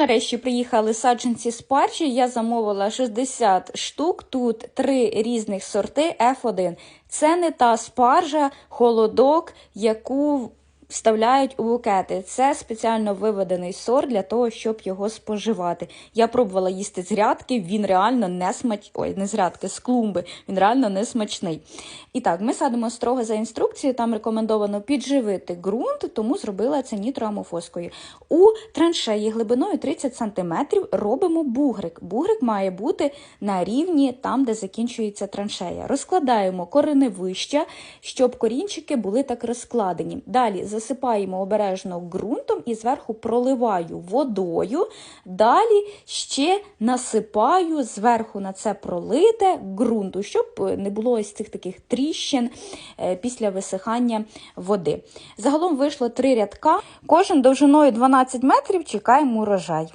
нарешті приїхали саджанці спаржі. Я замовила 60 штук. Тут три різних сорти F1. Це не та спаржа, холодок, яку вставляють у букети. Це спеціально виведений сорт для того, щоб його споживати. Я пробувала їсти з грядки, він реально не смач... Ой, не з грядки, з клумби. Він реально не смачний. І так, ми садимо строго за інструкцією. Там рекомендовано підживити ґрунт, тому зробила це нітроамофоскою. У траншеї глибиною 30 см робимо бугрик. Бугрик має бути на рівні там, де закінчується траншея. Розкладаємо кореневища, щоб корінчики були так розкладені. Далі засипаємо обережно ґрунтом і зверху проливаю водою. Далі ще насипаю зверху на це пролите ґрунту, щоб не було ось цих таких тріщин е, після висихання води. Загалом вийшло три рядка. Кожен довжиною 12 метрів чекаємо урожай.